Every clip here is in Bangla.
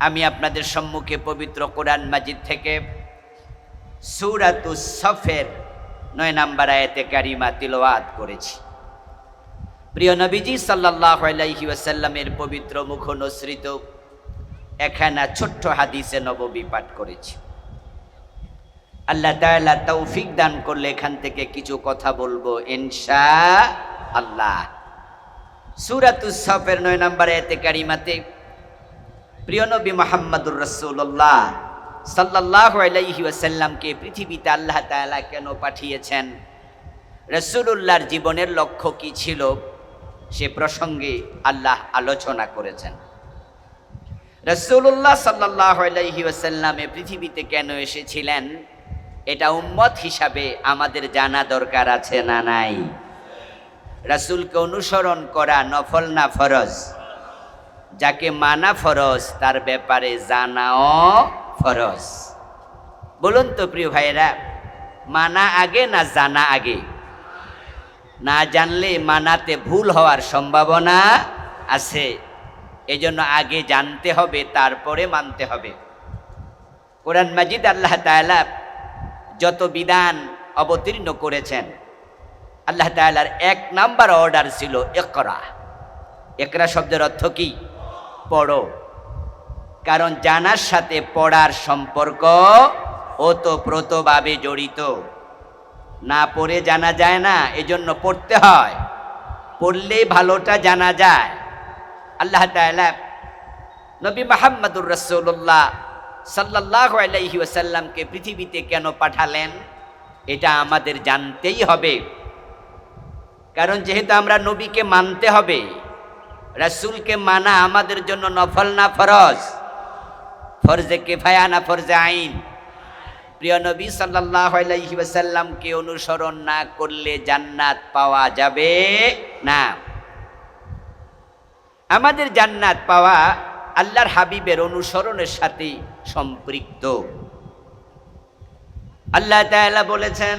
আমি আপনাদের সম্মুখে পবিত্র কোরআন মাজিদ থেকে সুরাতুস সফের নয় নাম্বার আয়াতে কারিমা তিলওয়াত করেছি। প্রিয় নবীজি সাল্লাহ আলাইহি ওয়াসাল্লামের পবিত্র মুখ নসৃত একখানা ছোট্ট হাদিসে নববী পাঠ করেছি। আল্লাহ তাআলা তৌফিক দান করলে এখান থেকে কিছু কথা বলব ইনশা আল্লাহ সুরাতুস সফের নয় নাম্বার আয়াতে কারিমাতে প্রিয় নবী মোহাম্মদুর রসুল্লাহ সাল্লাহ আলাইহি ওয়াসাল্লামকে পৃথিবীতে আল্লাহ তাআলা কেন পাঠিয়েছেন? রসুলুল্লাহর জীবনের লক্ষ্য কি ছিল? সে প্রসঙ্গে আল্লাহ আলোচনা করেছেন। রসুল্লাহ সাল্লাহ আলাইহি ওয়াসাল্লামে পৃথিবীতে কেন এসেছিলেন? এটা উম্মত হিসাবে আমাদের জানা দরকার আছে না নাই? রাসূলকে অনুসরণ করা নফল না ফরজ? যাকে মানা ফরজ, তার ব্যাপারে জানাও ফরজ। বলুন তো প্রিয় ভাইরা মানা আগে না জানা আগে? না জানলে মানাতে ভুল হওয়ার সম্ভাবনা আছে। এজন্য আগে জানতে হবে, তারপরে মানতে হবে। কোরআন মাজিদ আল্লাহ তাআলা যত বিধান অবতীর্ণ করেছেন, আল্লাহ তাআলার এক নাম্বার অর্ডার ছিল একরা একরা শব্দের অর্থ কি? পড়ো। কারণ জানার সাথে পড়ার সম্পর্ক ওতপ্রোতভাবে জড়িত। না পড়ে জানা যায় না, এজন্য পড়তে হয়। পড়লেই ভালোটা জানা যায়। আল্লাহ নবী মাহমুদুর রসুল্লাহ সাল্লাহ আলাইহি ওয়াসাল্লামকে পৃথিবীতে কেন পাঠালেন? এটা আমাদের জানতেই হবে। কারণ যেহেতু আমরা নবীকে মানতে হবে রাসূলকে মানা আমাদের জন্য নফল না ফরজ? ফরজে কেফায়া না ফরজে আইন? প্রিয় নবী সাল্লাহ আলাইহি ওয়াসাল্লামকে অনুসরণ না করলে জান্নাত পাওয়া যাবে না। আমাদের জান্নাত পাওয়া আল্লাহর হাবিবের অনুসরণের সাথে সম্পৃক্ত। আল্লাহ তাআলা বলেছেন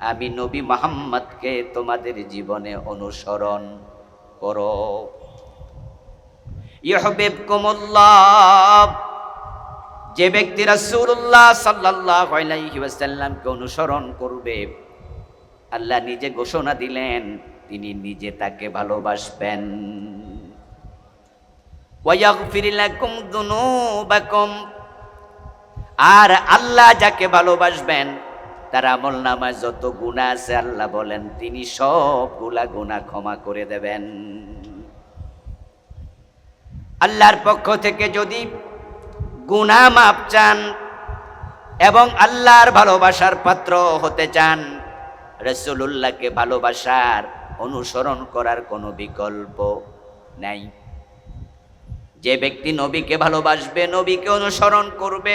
আমি নবী মোহাম্মদকে তোমাদের জীবনে অনুসরণ করো। ইহবিবকুমুল্লাহ যে ব্যক্তি রাসূলুল্লাহ অনুসরণ করবে, আল্লাহ নিজে ঘোষণা দিলেন, তিনি নিজে তাকে ভালোবাসবেন। আর আল্লাহ যাকে ভালোবাসবেন তার আমল নামায় যত গুণা আছে আল্লাহ বলেন, তিনি সবগুলা গুণা ক্ষমা করে দেবেন। আল্লাহর পক্ষ থেকে যদি গুণা মাপ চান এবং আল্লাহর ভালোবাসার পাত্র হতে চান রসুল্লাহকে ভালোবাসার অনুসরণ করার কোনো বিকল্প নাই। যে ব্যক্তি নবীকে ভালোবাসবে, নবীকে অনুসরণ করবে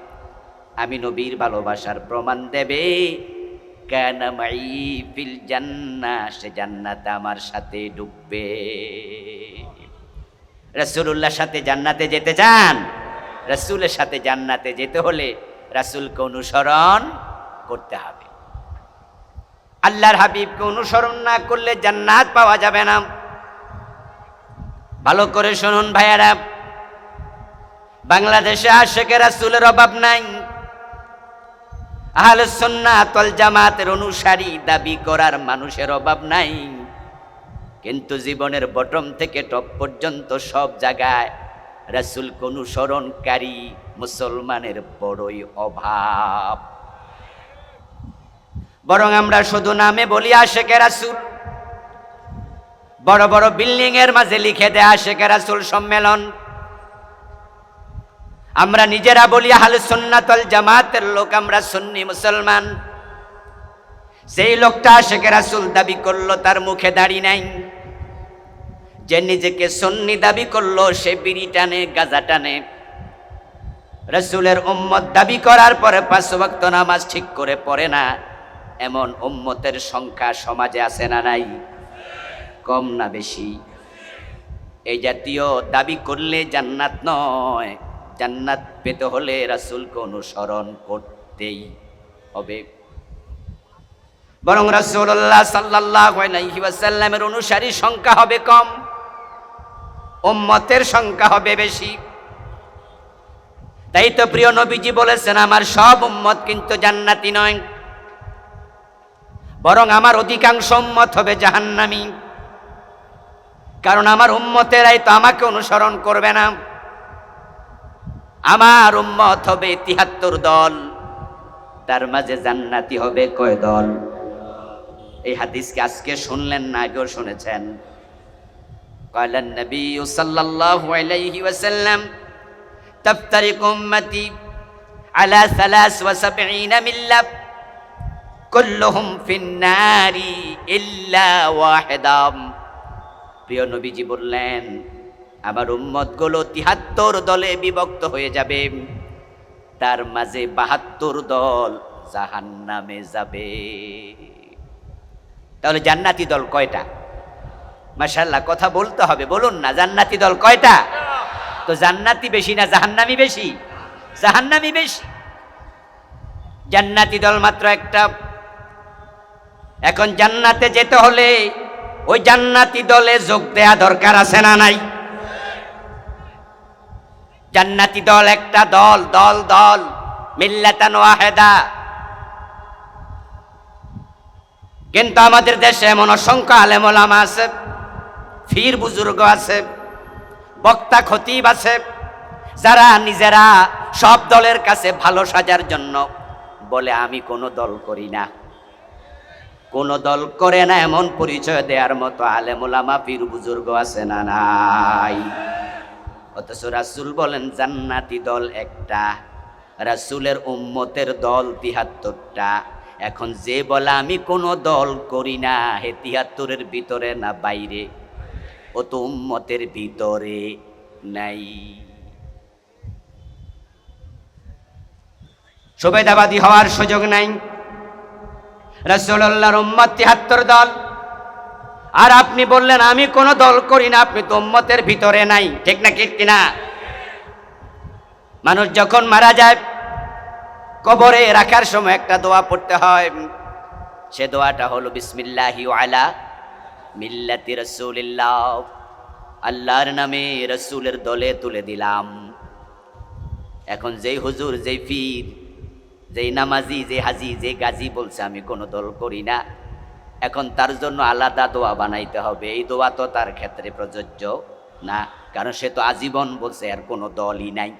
আমি নবীর ভালোবাসার প্রমাণ দেবে। কেন মাই ফিল জান্না সে জান্নাতে আমার সাথে ডুববে। রাসূলুল্লাহর সাথে জান্নাতে যেতে চান? রাসূলের সাথে জান্নাতে যেতে হলে রাসূলকে অনুসরণ করতে হবে। আল্লাহর হাবিবকে অনুসরণ না করলে জান্নাত পাওয়া যাবে না। ভালো করে শুনুন ভাইয়ারা, বাংলাদেশে আশেকে রাসূলের অভাব নাই। আহলে সুন্নাত ওয়াল জামাতের অনুসারী দাবি করার মানুষের অভাব নাই। কিন্তু জীবনের বটম থেকে টপ পর্যন্ত সব জায়গায় রাসুলকে অনুসরণকারী মুসলমানের বড়ই অভাব। বরং আমরা শুধু নামে বলি আশেকে রাসুল। বড় বড় বিল্ডিং এর মাঝে লিখে দেয় আশেকে রাসুল সম্মেলন। আমরা নিজেরা বলি আহলে সুন্নাতল জামাতের লোক, আমরা সুন্নি মুসলমান। সেই লোকটা আশেকে রাসুল দাবি করল, তার মুখে দাড়ি নাই। যে নিজেকে সন্নি দাবি করল, সে বিড়ি টানে, গাজা টানে। রসুলের উম্মত দাবি করার পরে পাঁচ ভক্ত নামাজ ঠিক করে পড়ে না। এমন উম্মতের সংখ্যা সমাজে আছে না নাই? কম না বেশি? এই জাতীয় দাবি করলে জান্নাত নয়। জান্নাত পেতে হলে রাসূলকে অনুসরণ করতেই হবে। বরং আলাইহি ওয়াসাল্লামের অনুসারী সংখ্যা হবে কম, উম্মতের সংখ্যা হবে বেশি। তাই তো প্রিয় নবীজি বলেছেন, আমার সব উম্মত কিন্তু জান্নাতি নয়, বরং আমার অধিকাংশ উম্মত হবে জাহান্নামি। কারণ আমার উম্মতেরাই তো আমাকে অনুসরণ করবে না। আমার উম্মত হবে তিহাত্তর দল তার মাঝে জান্নাতি হবে কয় দল এই হাদিসকে আজকে শুনলেন না আগেও শুনেছেন قال النبي صلى الله عليه وسلم تفترق أمتي على ثلاث وسبعين ملة كلهم في النار إلا واحدا প্রিয় নবীজি বললেন আমার উম্মতগুলো তিহাত্তর দলে বিভক্ত হয়ে যাবে। তার মাঝে বাহাত্তর দল জাহান্নামে যাবে। তাহলে জান্নাতি দল কয়টা? মাশাল্লাহ কথা বলতে হবে, বলুন না, জান্নাতি দল কয়টা? তো জান্নাতি বেশি না জাহান্নামি বেশি? জাহান্নামি বেশি। জান্নাতি দল মাত্র একটা। এখন জান্নাতে যেতে হলে ওই জান্নাতি দলে যোগ দেয়া দরকার আছে না নাই? জান্নাতি দল একটা দল দল দল, মিল্লাতান ওয়াহেদা। কিন্তু আমাদের দেশে এমন অসংখ্য আলেমলামা আছে, ফির বুজুর্গ আছে, বক্তা খতিব আছে, যারা নিজেরা সব দলের কাছে ভালো সাজার জন্য বলে, আমি কোনো দল করি না। কোন দল করে না, এমন পরিচয় দেওয়ার মতো আলেমুলামা পীর বুজুর্গ আছে না নাই? অথচ রাসুল বলেন, জান্নাতি দল একটা, রাসুলের উম্মতের দল তিহাত্তরটা। এখন যে বলে, আমি কোনো দল করি না, হে তিহাত্তরের ভিতরে না বাইরে, ও তো উম্মতের ভিতরে নাই। সুবেদাবাদী হওয়ার সুযোগ নাই। রসুল্লাহর উম্মত তিহাত্তর দল। আর আপনি বললেন, আমি কোনো দল করি না, আপনি তো উম্মতের ভিতরে নাই। ঠিক না, ঠিক কিনা? মানুষ যখন মারা যায়, কবরে রাখার সময় একটা দোয়া পড়তে হয়। সে দোয়াটা হলো, বিসমিল্লাহি আলা মিল্লাতি রসুলিল্লাহ। আল্লাহর নামে রসুলের দলে তুলে দিলাম। এখন যেই হুজুর, যেই পীর, যেই নামাজি যে হাজি যে গাজী বলছে, আমি কোনো দল করি না। এখন তার জন্য আলাদা দোয়া বানাইতে হবে। এই দোয়া তো তার ক্ষেত্রে প্রযোজ্য না, কারণ সে তো আজীবন বলছে, আর কোনো দলই নাই।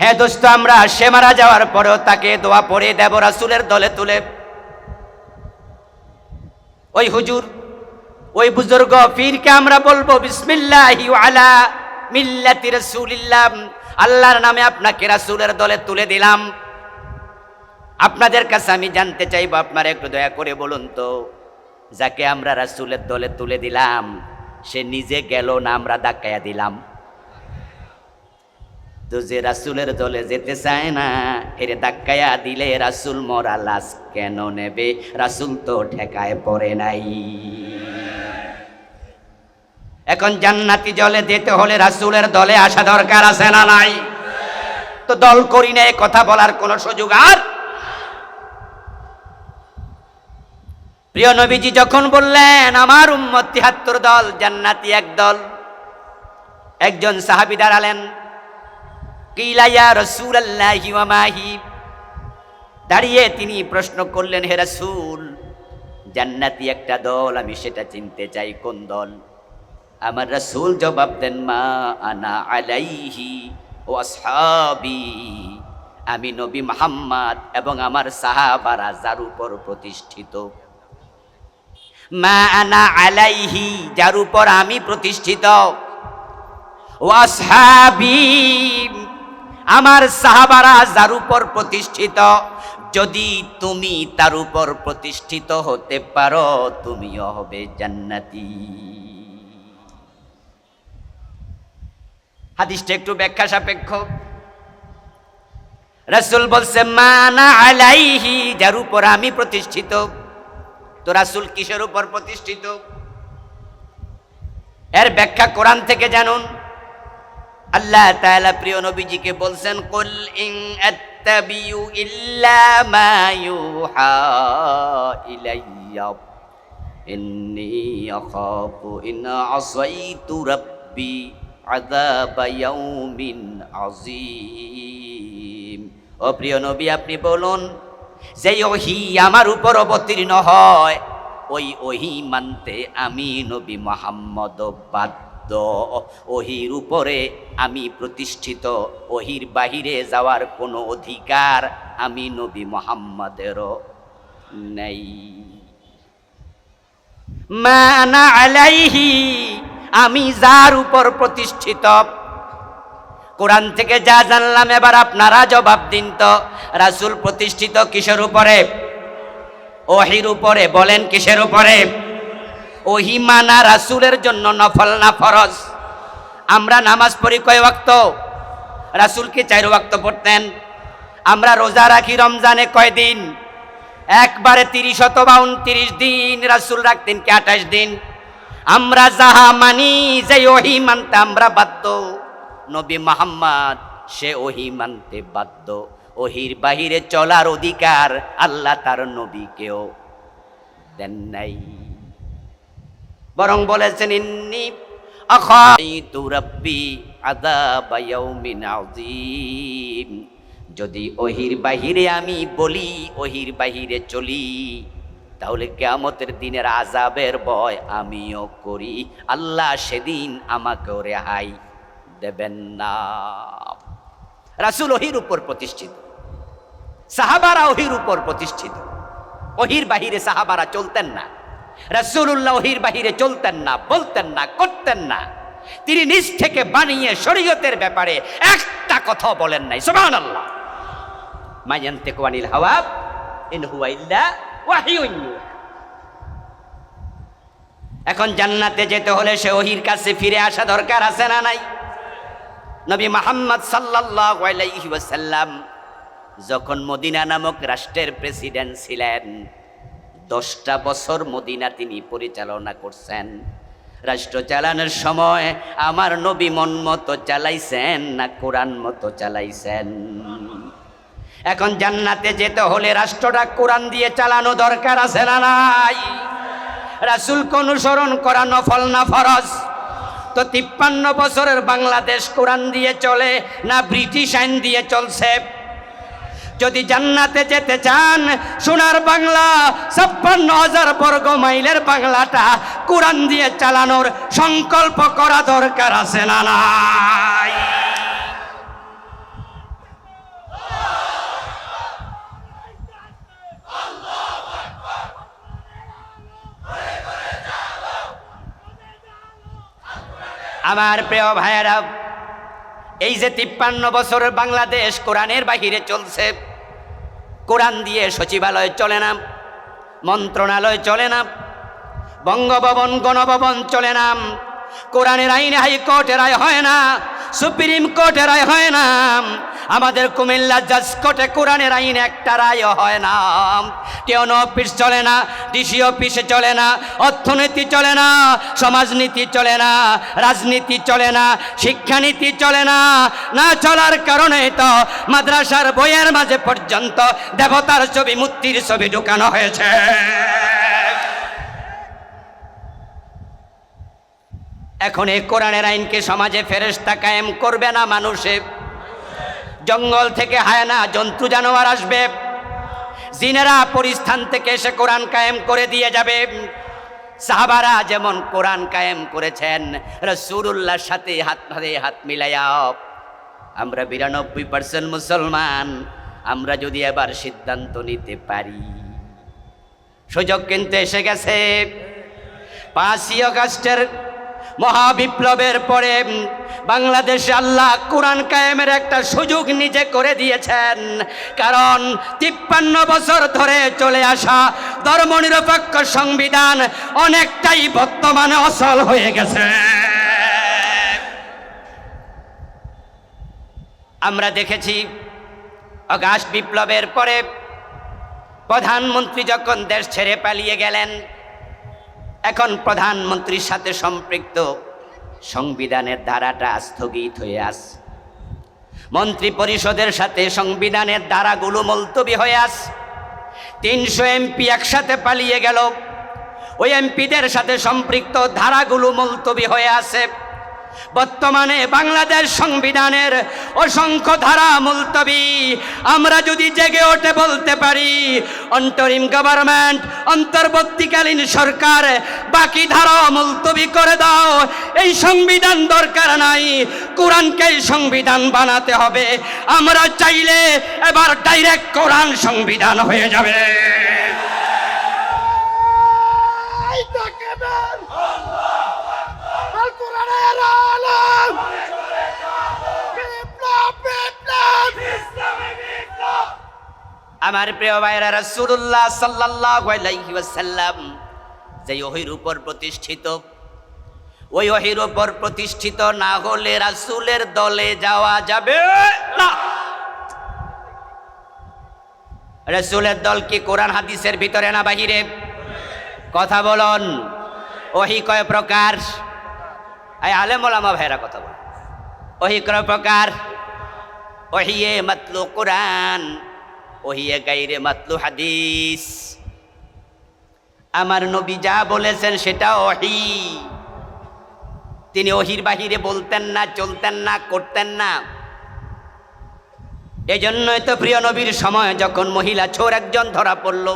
হ্যাঁ দোস্ত, আমরা সে মারা যাওয়ার পরেও তাকে দোয়া পড়ে দেব রাসুলের দলে তুলে। ওই হুজুর, ওই বুজুর্গ, পীরকে আমরা বলব, বিসমিল্লাহি আলা মিল্লাতি রাসূলিল্লাহ। আল্লাহর নামে আপনাকে রাসূলের দলে তুলে দিলাম। আপনাদের কাছে আমি জানতে চাইব, আপনারা একটু দয়া করে বলুন তো। যাকে আমরা রাসূলের দলে তুলে দিলাম, সে নিজে গেল না আমরা ধাক্কায়া দিলাম? তো যে রাসুলের দলে যেতে চায় না, এরে ধাক্কায়া দিলে রাসুল মরা লাশ কেন নেবে? রাসুল তো ঠেকায় পড়ে নাই। এখন জান্নাতি জলে যেতে হলে রাসুলের দলে আসা দরকার আছে না নাই? তো দল করি না কথা বলার কোনো সুযোগ আর প্রিয় নবীজি যখন বললেন, আমার উম্মত তিহাত্তর দল, জান্নাতি এক দল। একজন সাহাবি দাঁড়ালেন। কিলাইয়া রসুল আল্লাহি মাহি? দাঁড়িয়ে তিনি প্রশ্ন করলেন, হে রসুল, জান্নাতি একটা দল, আমি সেটা চিনতে চাই, কোন দল? আমার রাসূল জবাব দেন, মা আনা আলাইহি ও আসহাবি। আমি নবী মুহাম্মদ এবং আমার সাহাবারা যার উপর প্রতিষ্ঠিত। মা আনা আলাইহি, যার উপর আমি প্রতিষ্ঠিত। আমার সাহাবারা যার উপর প্রতিষ্ঠিত। যদি তুমি তার উপর প্রতিষ্ঠিত হতে পারো, তুমিও হবে জান্নাতি। হাদিসটা একটু ব্যাখ্যা সাপেক্ষ। রাসূল বলছে মানা আলাইহি, যার উপর আমি প্রতিষ্ঠিত। তো রাসূল কিসের উপর প্রতিষ্ঠিত? এর ব্যাখ্যা কোরআন থেকে জানুন। আল্লাহ তাআলা প্রিয় নবীজিকে বলছেন, কুল ইন ইল্লা ইলাইয়া। ইন ও আপনি বলুন যে ওহি আমার উপর অবতীর্ণ হয়, ওই ওহি মানতে আমি নবী মোহাম্মদ বাধ্য। ওহির উপরে আমি প্রতিষ্ঠিত, ওহির বাহিরে যাওয়ার কোনো অধিকার আমি নবী মোহাম্মদেরও নেই। মানা আলাইহি, আমি যার উপর প্রতিষ্ঠিত কোরআন থেকে যা জানলাম, এবার আপনারা জবাব দিন তো। রাসূল প্রতিষ্ঠিত কিসের উপরে? ওহির উপরে। বলেন কিসের উপরে? ওহি মানা রাসূলের জন্য নফল না ফরজ? আমরা নামাজ পড়ি কয় ওয়াক্ত? রাসূল কি ওয়াক্ত পড়তেন? আমরা রোজা রাখি রমজানে কয় দিন? একবারে তিরিশ অথবা উনত্রিশ দিন, রাসূল রাখতেন কি আঠাশ দিন? আমরা যাহা মানি যে ওহি মানতে আমরা বাধ্য। নবী মোহাম্মদ, সে ওহি মানতে বাধ্য। ওহির বাহিরে চলার অধিকার আল্লাহ তার নবীকেও দেন নাই। বরং বলেছেন, ইন্নি যদি ওহির বাহিরে আমি বলি, ওহির বাহিরে চলি, তাহলে কেয়ামতের দিনের আজাবের ভয় আমিও করি। আল্লাহ সেদিন আমাকেও রেহাই দেবেন না। রাসুল ওহির উপর প্রতিষ্ঠিত। সাহাবারা ওহির উপর প্রতিষ্ঠিত। ওহির বাহিরে সাহাবারা চলতেন না। রাসূলুল্লাহ ওহির বাহিরে চলতেন না, বলতেন না, করতেন না। তিনি নিজ থেকে বানিয়ে শরীয়তের ব্যাপারে একটা কথা বলেন নাই। সুবহানাল্লাহ। মায়ান্তে কোয়ানিল হাওয়া ইন হুয়া ইল্লা ওয়াহিয়ুন। এখন জান্নাতে যেতে হলে সে ওহির কাছে ফিরে আসা দরকার আছে না নাই? নবী মোহাম্মদ ওয়াসাল্লাম যখন মদিনা নামক রাষ্ট্রের প্রেসিডেন্ট ছিলেন, দশটা বছর মদিনা তিনি পরিচালনা করছেন। রাষ্ট্র চালানোর সময় আমার নবী মন মতো চালাইছেন না কোরআন মতো চালাইছেন। এখন জান্নাতে যেতে হলে রাষ্ট্রটা কোরআন দিয়ে চালানো দরকার আছে না নাই? রাসুলকে অনুসরণ করা নফল না ফরজ? তো তিপ্পান্ন বছরের বাংলাদেশ কোরআন দিয়ে চলে না ব্রিটিশ আইন দিয়ে চলছে। যদি জান্নাতে যেতে চান, সোনার বাংলা, ছাপ্পান্ন হাজার বর্গ মাইলের বাংলাটা কোরআন দিয়ে চালানোর সংকল্প করা দরকার আছে না নাই? আমার প্রিয় ভাইয়েরা, এই যে তিপ্পান্ন বছর বাংলাদেশ কোরআনের বাহিরে চলছে, কোরআন দিয়ে সচিবালয় চলে না, মন্ত্রণালয় চলে না, বঙ্গভবন, গণভবন চলে না, কোরআনের আইন হাইকোর্টের রায় হয় না, সুপ্রিম কোর্টের রায় হয় না আমাদের কুমিল্লা জাজ কোর্টে কোরআনের আইন একটা রায় হয় না। কেউ অফিস চলে না, ডিসি অফিসে চলে না, অর্থনীতি চলে না, সমাজনীতি চলে না, রাজনীতি চলে না, শিক্ষানীতি চলে না। না চলার কারণে তো মাদ্রাসার বইয়ের মাঝে পর্যন্ত দেবতার ছবি, মূর্তির ছবি ঢুকানো হয়েছে। এখন এই কোরআনের আইনকে সমাজে ফেরেস্তা কায়েম করবে না মানুষে। জঙ্গল থেকে হায়না জন্তু জানোয়ার আসবে। জিনেরা পরিস্থান থেকে এসে কোরআন কায়েম করে দিয়ে যাবে। সাহাবারা যেমন কোরআন কায়েম করেছেন রসুরুল্লাহর সাথে হাত হাতে হাত মিলাইয়া আমরা বিরানব্বই পার্সেন্ট মুসলমান, আমরা যদি এবার সিদ্ধান্ত নিতে পারি। সুযোগ কিন্তু এসে গেছে। পাঁচই অগাস্টের মহাবিপ্লবের পরে বাংলাদেশে আল্লাহ কোরআন কায়েমের একটা সুযোগ নিজে করে দিয়েছেন। কারণ তিপ্পান্ন বছর ধরে চলে আসা ধর্মনিরপেক্ষ সংবিধান অনেকটাই বর্তমানে অসল হয়ে গেছে। আমরা দেখেছি, অগাস্ট বিপ্লবের পরে প্রধানমন্ত্রী যখন দেশ ছেড়ে পালিয়ে গেলেন এখন প্রধানমন্ত্রীর সাথে সম্পৃক্ত সংবিধানের ধারাটা স্থগিত হয়ে আস। মন্ত্রী পরিষদের সাথে সংবিধানের ধারাগুলো মুলতবি হয়ে আস। তিনশো এমপি একসাথে পালিয়ে গেল। ওই এমপিদের সাথে সম্পৃক্ত ধারাগুলো মুলতবি হয়ে আছে। বর্তমানে বাংলাদেশ সংবিধানের অসংখ্য ধারা মুলতবি। আমরা যদি জেগে ওঠে বলতে পারি, অন্তরিম গভর্নমেন্ট অন্তর্বর্তীকালীন সরকার, বাকি ধারা মুলতবি করে দাও। এই সংবিধান দরকার নাই কোরআনকেই সংবিধান বানাতে হবে। আমরা চাইলে এবার ডাইরেক্ট কোরআন সংবিধান হয়ে যাবে এই তাকবীর আল কোরআনের আলম বিপ্লব বিপ্লব ইসলামী বিপ্লব আমার প্রিয় ভাইরা রাসূলুল্লাহ সাল্লাল্লাহু আলাইহি ওয়াসাল্লাম যে ওহির উপর প্রতিষ্ঠিত, ওই ওহির উপর প্রতিষ্ঠিত না হলে রাসূলের দলে যাওয়া যাবে না। রাসূলের দল কি কোরআন হাদিসের ভিতরে না বাহিরে? কথা বলুন। ওহি কয় প্রকার? এই আলেম ওলামা ভাইরা কথা বল। ওহি প্রকার? ওহিয়ে মাতলু কোরআন, ওহিয়ে গাইরে মাতলু হাদিস। আমার নবী যা বলেছেন সেটা ওহি। তিনি ওহির বাহিরে বলতেন না, চলতেন না, করতেন না। এজন্যই তো প্রিয় নবীর সময় যখন মহিলা ছোর একজন ধরা পড়ল,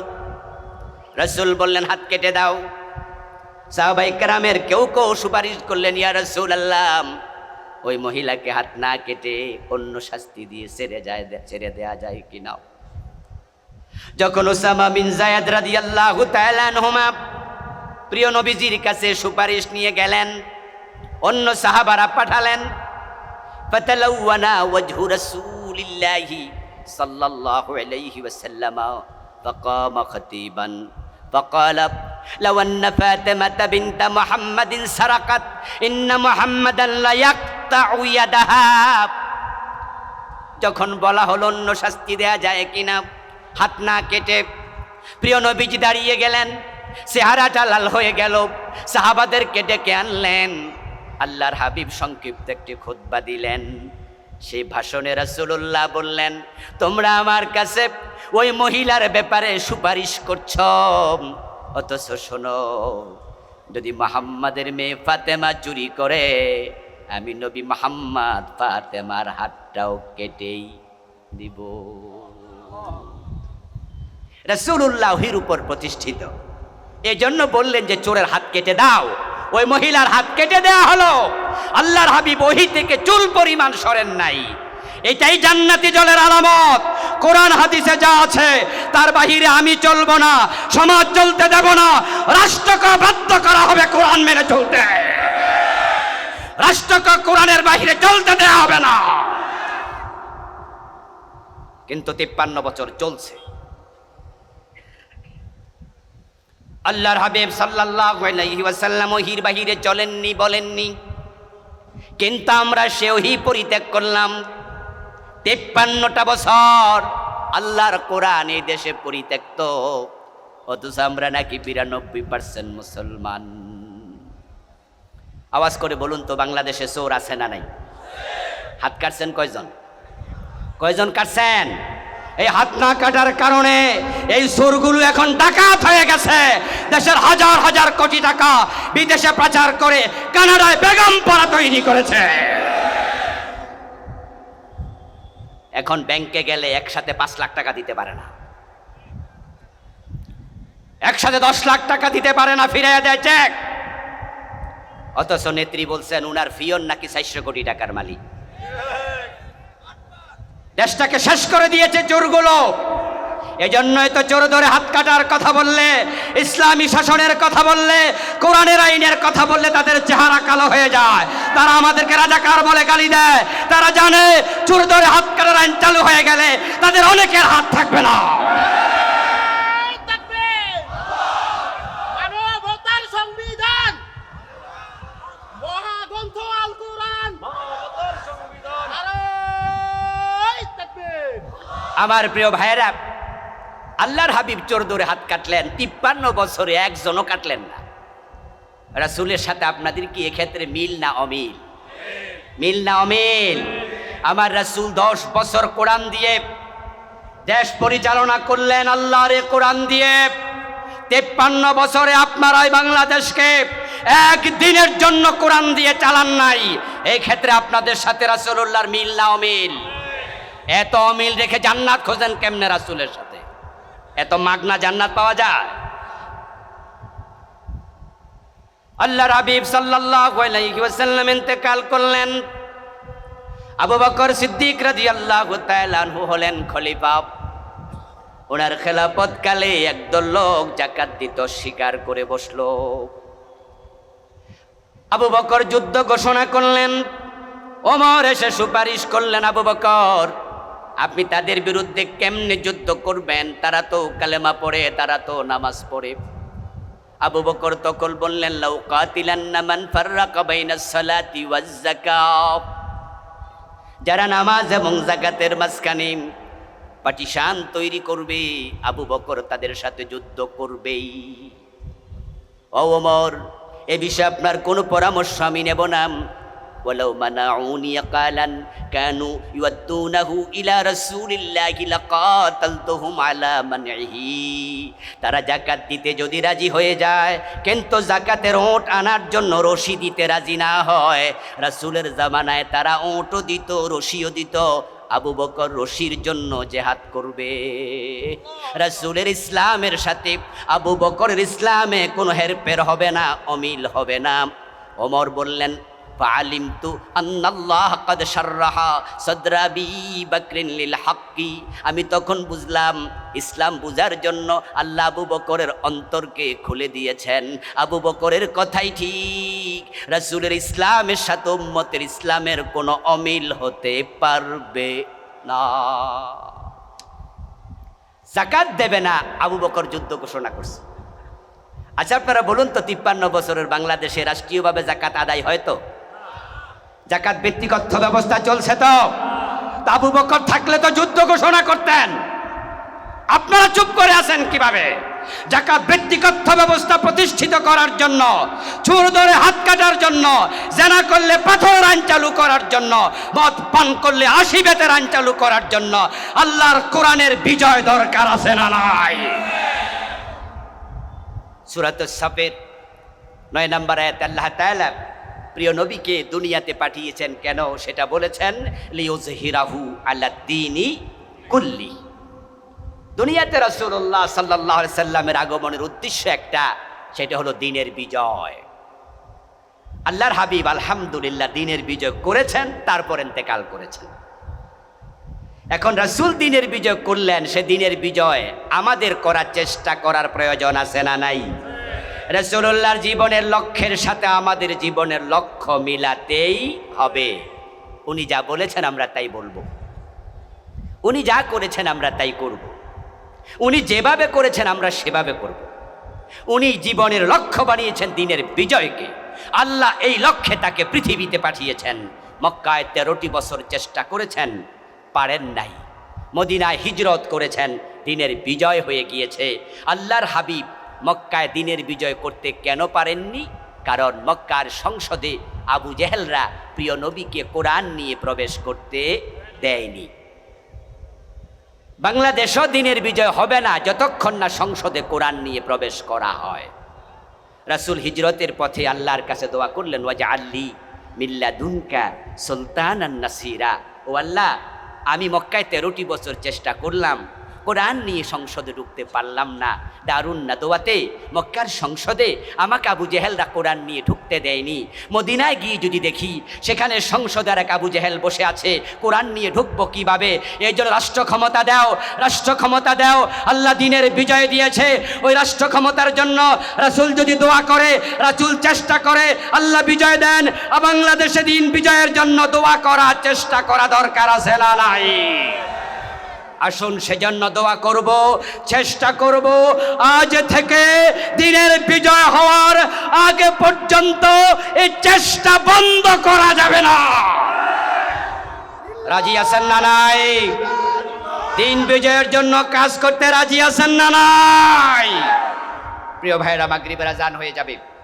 রসুল বললেন, হাত কেটে দাও। সাহবাই কারামের কেউ কেউ সুপারিশ করলেন, ইয়া রসুল আল্লাহ ওই মহিলাকে হাত না কেটে অন্য শাস্তি দিয়ে ছেড়ে যায়, ছেড়ে দেয়া যায় কি না? যখন ওসামা বিন জায়দ রাদি আল্লাহ হুমা প্রিয় নবীজির কাছে সুপারিশ নিয়ে গেলেন, অন্য সাহাবারা পাঠালেন ফাতালাওয়ানা ওয়াজহু সাল্লাল্লাহু আলাইহি ওয়াসাল্লাম, ফাকামা খতিবান। فقال لو أن فاطمة بنت محمد سرقت إن محمدا ليقطع يدها যখন বলা হলো অন্য শাস্তি দেয়া যায় কিনা হাত না কেটে প্রিয় নবীজি দাঁড়িয়ে গেলেন চেহারাটা লাল হয়ে গেল সাহাবাদেরকে ডেকে আনলেন আল্লাহর হাবিব সংক্ষিপ্ত একটি খুতবা দিলেন সেই ভাষণে রাসূলুল্লাহ বললেন, তোমরা আমার কাছে ওই মহিলার ব্যাপারে সুপারিশ করছ। অথচ শোনো, যদি মাহাম্মাদের মেয়ে ফাতেমা চুরি করে, আমি নবী মাহাম্মাদ ফাতেমার হাতটাও কেটেই দিব। রাসূলুল্লাহির উপর প্রতিষ্ঠিত। এই জন্য বললেন যে, চোরের হাত কেটে দাও। ওই মহিলার হাত কেটে দেয়া হলো। আল্লাহর হাবিব ওহি থেকে চুল পরিমাণ সরেন নাই। এটাই জান্নাতি জলের আলামত। কোরআন, হাদিসে যা আছে, তার বাহিরে আমি চলবো না, সমাজ চলতে দেব না। রাষ্ট্রকে বাধ্য করা হবে কোরআন মেনে চলতে। রাষ্ট্রকে কোরআনের বাহিরে চলতে দেওয়া হবে না। কিন্তু তিপ্পান্ন বছর চলছে। আল্লাহর হাবিব আলাইহি ওয়াসাল্লাম বাহিরে চলেননি, বলেননি। কিন্তু আমরা সেহি পরিত্যাগ করলাম। তেপ্পান্নটা বছর আল্লাহর কোরআন এই দেশে পরিত্যক্ত। অথচ আমরা নাকি বিরানব্বই পার্সেন্ট মুসলমান। আওয়াজ করে বলুন তো, বাংলাদেশে চোর আছে না নাই? হাত কাটছেন কয়জন? কয়জন কাটছেন? এই হাত না কাটার কারণে এই সুরগুলো এখন ডাকাত হয়ে গেছে। দেশের হাজার হাজার কোটি টাকা বিদেশে প্রচার করে কানাডায় বেগম পাড়া তৈরি করেছে। এখন ব্যাংকে গেলে একসাথে পাঁচ লাখ টাকা দিতে পারে না। একসাথে দশ লাখ টাকা দিতে পারে না ফিরে দেয় চেক অথচ নেত্রী বলছেন, উনার ফিয়ন নাকি চারশো কোটি টাকার মালিক? দেশটাকে শেষ করে দিয়েছে চোরগুলো। এজন্যই তো চোর ধরে হাত কাটার কথা বললে, ইসলামী শাসনের কথা বললে, কোরআনের আইনের কথা বললে তাদের চেহারা কালো হয়ে যায়। তারা আমাদেরকে রাজাকার বলে গালি দেয়। তারা জানে চোর ধরে হাত কাটার আইন চালু হয়ে গেলে তাদের অনেকের হাত থাকবে না এই তাকবীর! মানবতার সংবিধান মহাগ্রন্থ আল কোরআন নারায় তাকবীর! আমার প্রিয় ভাইয়েরা, আল্লাহর হাবিব চোর ধরে হাত কাটলেন, তিপ্পান্ন বছরে একজনও কাটলেন না। রাসূলের সাথে আপনাদের কি এক্ষেত্রে মিল না অমিল? মিল না অমিল? আমার রাসূল দশ বছর কোরআন দিয়ে, দেশ পরিচালনা করলেন আল্লাহর কোরআন দিয়ে। তেপ্পান্ন বছরে আপনারাই বাংলাদেশকে একদিনের জন্য কোরআন দিয়ে চালান নাই। এই ক্ষেত্রে আপনাদের সাথে রাসূলুল্লাহর মিল না অমিল? এত অমিল রেখে জান্নাত খোঁজেন কেমনে রাসুলের সাথে? এত মাগনা জান্নাত পাওয়া যায়? সাল্লাল্লাহু আলাইহি ওয়াসাল্লাম ইন্তেকাল করলেন। আবু বকর সিদ্দিক তাআলা আনহু হলেন খলিফা। ওনার খেলাপথ কালে একদল লোক জাকাত দিত স্বীকার করে বসল। আবু বকর যুদ্ধ ঘোষণা করলেন। ওমর এসে সুপারিশ করলেন আবু বকর। আপনি তাদের বিরুদ্ধে কেমনে যুদ্ধ করবেন? তারা তো কালেমা পড়ে, তারা তো নামাজ পড়ে। আবু বকর তখন বললেন, লাউ যাকাত যারা নামাজ এবং জাকাতের মাঝখানে পাটিশান তৈরি করবে, আবু বকর তাদের সাথে যুদ্ধ করবেই। ও এ বিষয়ে আপনার কোনো পরামর্শ আমি নেব না। ولو منعوني قالا كانوا يودونه إلى رسول الله لقاتلتهم على منعه তারা জাকাত দিতে যদি রাজি হয়ে যায় কিন্তু জাকাতের ওট আনার জন্য রশি দিতে রাজি না হয় রাসূলের জামানায় তারা ওটও দিত রশিও দিত আবু বকর রশির জন্য জেহাদ করবে রাসূলের ইসলামের সাথে আবু বকরের ইসলামে কোনো হেরফের হবে না অমিল হবে না ওমর বললেন فعلمت أن الله قد شرح صدر أبي بكر للحق আমি তখন বুঝলাম ইসলাম বুঝার জন্য আল্লাহ আবু বকরের অন্তরকে খুলে দিয়েছেন আবু বকরের কথাই ঠিক রাসূলের ইসলামের সাথে উম্মতের ইসলামের কোনো অমিল হতে পারবে না জাকাত দেবে না আবু বকর যুদ্ধ ঘোষণা করছে আচ্ছা আপনারা বলুন তো তিপ্পান্ন বছরের বাংলাদেশে রাষ্ট্রীয়ভাবে জাকাত আদায় হয়তো জাকাত ব্যক্তিগত ব্যবস্থা চলছে তো। তা আবু বকর থাকলে তো যুদ্ধ ঘোষণা করতেন। আপনারা চুপ করে আছেন কীভাবে? জাকাত ব্যক্তিগত ব্যবস্থা প্রতিষ্ঠিত করার জন্য, চুর ধরে হাত কাটার জন্য, জেনা করলে পাথর আইন চালু করার জন্য, মদ পান করলে আশি বেতের আইন চালু করার জন্য, আল্লাহর কোরআনের বিজয় দরকার আছে না নাই? সুরাত সাফের, নয় নম্বর আয়াত আল্লাহ তাআলা প্রিয় নবীকে দুনিয়াতে পাঠিয়েছেন কেন সেটা বলেছেন লিউজহিরাহু আলাদ্দিনি কুল্লি। দুনিয়াতে রাসূলুল্লাহ সাল্লাল্লাহু আলাইহি সাল্লামের আগমনের উদ্দেশ্য একটা, সেটা হলো দিনের বিজয়। আল্লাহর হাবিব আলহামদুলিল্লাহ দিনের বিজয় করেছেন, তারপর ইন্তেকাল করেছেন। এখন রাসূল দিনের বিজয় করলেন, সে দিনের বিজয় আমাদের করার চেষ্টা করার প্রয়োজন আছে না নাই? রসুল্লাহর জীবনের লক্ষ্যের সাথে আমাদের জীবনের লক্ষ্য মিলাতেই হবে। উনি যা বলেছেন আমরা তাই বলব। উনি যা করেছেন আমরা তাই করব। উনি যেভাবে করেছেন আমরা সেভাবে করব। উনি জীবনের লক্ষ্য বানিয়েছেন দিনের বিজয়কে। আল্লাহ এই লক্ষ্যে তাকে পৃথিবীতে পাঠিয়েছেন। মক্কায় তেরোটি বছর চেষ্টা করেছেন, পারেন নাই। মদিনায় হিজরত করেছেন, দিনের বিজয় হয়ে গিয়েছে। আল্লাহর হাবিব মক্কায় দিনের বিজয় করতে কেন পারেননি? কারণ মক্কার সংসদে আবু জেহেলরা প্রিয় নবীকে কোরআন নিয়ে প্রবেশ করতে দেয়নি। বাংলাদেশও দিনের বিজয় হবে না যতক্ষণ না সংসদে কোরআন নিয়ে প্রবেশ করা হয়। রাসূল হিজরতের পথে আল্লাহর কাছে দোয়া করলেন ওয়াজা আল্লি মিল্লা দুনকা সুলতান নাসিরা। ও আল্লাহ, আমি মক্কায় তেরোটি বছর চেষ্টা করলাম কোরআন নিয়ে সংসদে ঢুকতে পারলাম না। দারুণ না দোয়াতে মক্কার সংসদে আমাকে আবু জেহেলরা কোরআন নিয়ে ঢুকতে দেয়নি। মদিনায় গিয়ে যদি দেখি, সেখানে সংসদে এক আবু জেহেল বসে আছে, কোরআন নিয়ে ঢুকবো কীভাবে? এই জন্য রাষ্ট্র ক্ষমতা দাও, রাষ্ট্র ক্ষমতা দাও, আল্লাহ দিনের বিজয় দিয়েছে। ওই রাষ্ট্র ক্ষমতার জন্য রাসুল যদি দোয়া করে, রাসুল চেষ্টা করে, আল্লাহ বিজয় দেন। বাংলাদেশে দিন বিজয়ের জন্য দোয়া করার চেষ্টা করা দরকার আছে না নাই? আসুন সেজন্য দোয়া করব, চেষ্টা করব। আজ থেকে দিনের বিজয় হওয়ার আগে পর্যন্ত এই চেষ্টা বন্ধ করা যাবে না। রাজি আছেন না নাই? দিন বিজয়ের জন্য কাজ করতে রাজি আছেন না নাই? প্রিয় ভাইরা মাগরিবের আজান হয়ে যাবে।